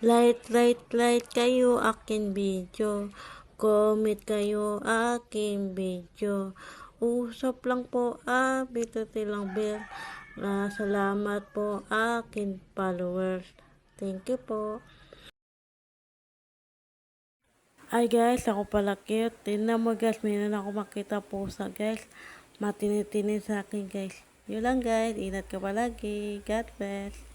Like, like, like kayo akin video. Comment kayo akin video. Usap lang po, ah, bituti lang bell. Ah, salamat po akin followers. Thank you po. Ay guys, ako pala cute. Tingnan mo guys, mayroon ako makita sa guys. Matini-tini sa akin guys. Yun lang guys, ingat ka palagi. God bless.